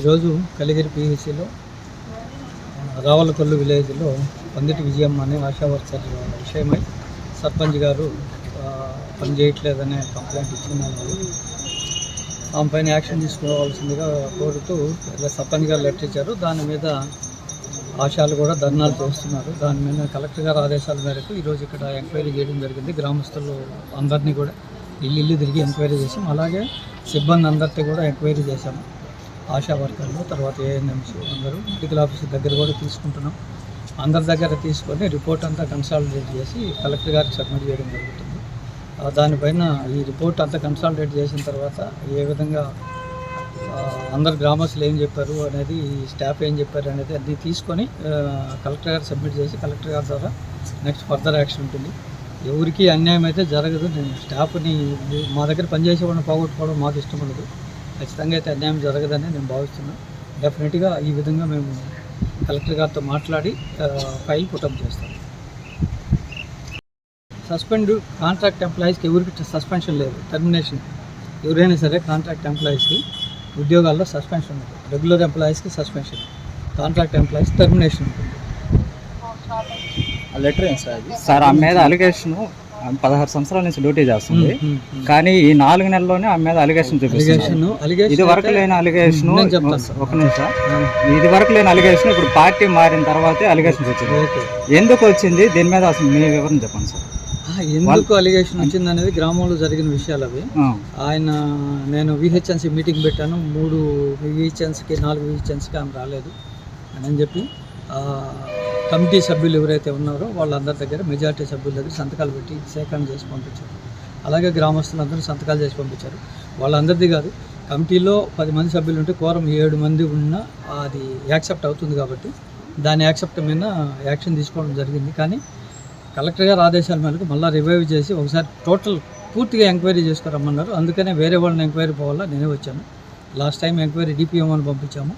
ఈరోజు కలిగిరి పిహెచ్సిలో రావలకొల్లు విలేజ్లో పందిటి విజయం అనే ఆశా విషయమై సర్పంచ్ గారు పనిచేయట్లేదనే పని చేయట్లేదనే కంప్లైంట్ ఇచ్చినాను ఆమె పైన యాక్షన్ తీసుకోవాల్సిందిగా కోరుతూ ఇలా సర్పంచ్ గారు లెటర్ ఇచ్చారు. దాని మీద ఆశాలు కూడా ధర్నాలు చేస్తున్నారు. దాని మీద కలెక్టర్ గారి ఆదేశాల మేరకు ఈరోజు ఇక్కడ ఎంక్వైరీ చేయడం జరిగింది. గ్రామస్తులు అందరినీ కూడా ఇల్లు ఇల్లు తిరిగి ఎంక్వైరీ చేసాం అలాగే సిబ్బంది అందరితో కూడా ఎంక్వైరీ చేశాము ఆశా వర్కర్లు తర్వాత ఏఎన్ఎంస్ అందరూ మెడికల్ ఆఫీసర్ దగ్గర కూడా తీసుకుంటున్నాం. అందరి దగ్గర తీసుకొని రిపోర్ట్ అంతా కన్సాలిడేట్ చేసి కలెక్టర్ గారికి సబ్మిట్ చేయడం జరుగుతుంది. దానిపైన ఈ రిపోర్ట్ అంతా కన్సాలిడేట్ చేసిన తర్వాత ఏ విధంగా అందరు గ్రామస్తులు ఏం చెప్పారు అనేది ఈ స్టాఫ్ ఏం చెప్పారు అనేది అన్నీ తీసుకొని కలెక్టర్ గారు సబ్మిట్ చేసి కలెక్టర్ గారి ద్వారా నెక్స్ట్ ఫర్దర్ యాక్షన్ ఉంటుంది. ఎవరికి అన్యాయం అయితే జరగదు. నేను స్టాఫ్ని మా దగ్గర పనిచేసే వాళ్ళని పోగొట్టుకోవడం మాకు ఇష్టం ఉండదు. ఖచ్చితంగా అయితే అన్యాయం జరగదని నేను భావిస్తున్నాను డెఫినెట్గా ఈ విధంగా మేము కలెక్టర్ గారితో మాట్లాడి ఫైల్ పుటప్ చేస్తాం. సస్పెండ్ కాంట్రాక్ట్ ఎంప్లాయీస్కి ఎవరికి సస్పెన్షన్ లేదు. టర్మినేషన్ ఎవరైనా సరే కాంట్రాక్ట్ ఎంప్లాయీస్కి ఉద్యోగాల్లో సస్పెన్షన్ ఉంటుంది. రెగ్యులర్ ఎంప్లాయీస్కి సస్పెన్షన్ కాంట్రాక్ట్ ఎంప్లాయీస్ టర్మినేషన్ ఉంటుంది. లెటర్ ఏం సార్ సార్ ఆ మీద అలిగేషను పదహారు సంవత్సరాల నుంచి డ్యూటీ చేస్తుంది. కానీ ఈ నాలుగు నెలల్లోనే ఆమె మీద అలిగేషన్ చూపిస్తుంది. ఇది వరకు లేని అలిగేషన్. ఒక నిమిషం. ఇది వరకు లేని అలిగేషన్ ఇప్పుడు పార్టీ మారిన తర్వాతే అలిగేషన్ వచ్చింది. ఎందుకు వచ్చింది? దీని మీద అసలు మీ వివరణ చెప్పండి సార్. ఎందుకు అలిగేషన్ వచ్చింది అనేది గ్రామంలో జరిగిన విషయాలు అవి. ఆయన నేను విహెచ్ఎన్సీ మీటింగ్ పెట్టాను. మూడు విహెచ్ఎన్సీకి నాలుగు విహెచ్ఎన్సీకి ఆమె రాలేదు. అని అని చెప్పి కమిటీ సభ్యులు ఎవరైతే ఉన్నారో వాళ్ళందరి దగ్గర మెజార్టీ సభ్యుల దగ్గర సంతకాలు పెట్టి సేకరణ చేసి పంపించారు. అలాగే గ్రామస్తులందరూ సంతకాలు చేసి పంపించారు. వాళ్ళందరిది కాదు కమిటీలో పది మంది సభ్యులు ఉంటే కోరం ఏడు మంది ఉన్నా అది యాక్సెప్ట్ అవుతుంది కాబట్టి దాని యాక్సెప్ట్ మీద యాక్షన్ తీసుకోవడం జరిగింది. కానీ కలెక్టర్ గారు ఆదేశాల మేరకు మళ్ళీ రివైవ్ చేసి ఒకసారి టోటల్ పూర్తిగా ఎంక్వైరీ చేసుకురమ్మన్నారు. అందుకనే వేరే వాళ్ళని ఎంక్వైరీ పోవాలా నేనే వచ్చాను. లాస్ట్ టైం ఎంక్వైరీ డిపిఎంఓని పంపించాము.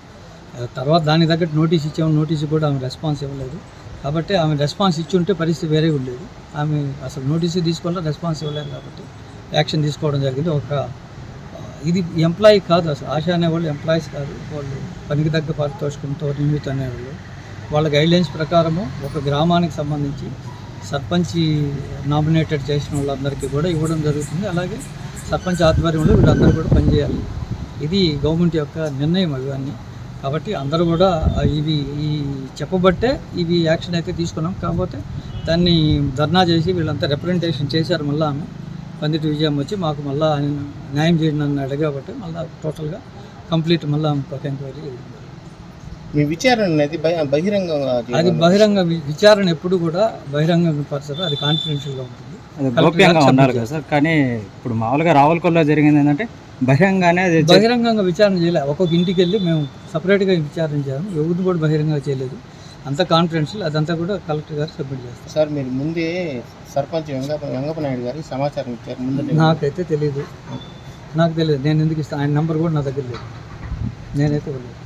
తర్వాత దానికి తగ్గట్టు నోటీస్ ఇచ్చాము. నోటీస్ కూడా ఆమె రెస్పాన్స్ ఇవ్వలేదు. కాబట్టి ఆమె రెస్పాన్స్ ఇచ్చి ఉంటే పరిస్థితి వేరే ఉండేది ఆమె అసలు నోటీస్ తీసుకోవాలా? రెస్పాన్స్ ఇవ్వలేదు కాబట్టి యాక్షన్ తీసుకోవడం జరిగింది. ఒక ఇది ఎంప్లాయీ కాదు అసలు. ఆశ అనేవాళ్ళు ఎంప్లాయీస్ కాదు. వాళ్ళు పనికి తగ్గ పారితోషికంతో నిమిత్తం అనేవాళ్ళు. వాళ్ళ గైడ్లైన్స్ ప్రకారము ఒక గ్రామానికి సంబంధించి సర్పంచ్ నామినేటెడ్ చేసిన వాళ్ళందరికీ కూడా ఇవ్వడం జరుగుతుంది. అలాగే సర్పంచ్ ఆధ్వర్యంలో వీళ్ళందరూ కూడా పనిచేయాలి. ఇది గవర్నమెంట్ యొక్క నిర్ణయం ఇవన్నీ కాబట్టి అందరూ కూడా ఇవి ఈ చెప్పబట్టే ఇవి యాక్షన్ అయితే తీసుకున్నాం. కాకపోతే దాన్ని ధర్నా చేసి వీళ్ళంతా రిప్రజెంటేషన్ చేశారు మళ్ళీ ఆమె. పందిటి విజయం వచ్చి మాకు మళ్ళీ ఆయన న్యాయం చేయండి నన్ను అడిగాబట్టి మళ్ళీ టోటల్గా కంప్లీట్ మళ్ళీ ఒక ఎంక్వైరీ మీ విచారణ అనేది బహి- బహిరంగంగా అది. బహిరంగ విచారణ ఎప్పుడు కూడా బహిరంగ పరచదు అది కాన్ఫిడెన్షియల్గా ఉంటుంది. గోప్యంగా ఉండాలి కదా సార్. కానీ ఇప్పుడు మామూలుగా రావులకొల్లో జరిగింది ఏంటంటే బహిరంగానే బహిరంగంగా విచారణ చేయలే. ఒక్కొక్క ఇంటికి వెళ్ళి మేము సపరేట్గా విచారణ చేయాము ఎవరిని కూడా బహిరంగంగా చేయలేదు. అంత కాన్ఫిడెన్షియల్ అదంతా కూడా కలెక్టర్ గారు సబ్మిట్ చేస్తారు. సార్ మీరు ముందే సర్పంచ్ వెంగప్ప వెంగప్ప నాయుడు గారికి సమాచారం ఇచ్చారు. ముందు నాకైతే తెలియదు నాకు తెలియదు నేను ఎందుకు ఇస్తాను ఆయన నెంబర్ కూడా నా దగ్గర లేదు. నేనైతే ఇవ్వలేదు.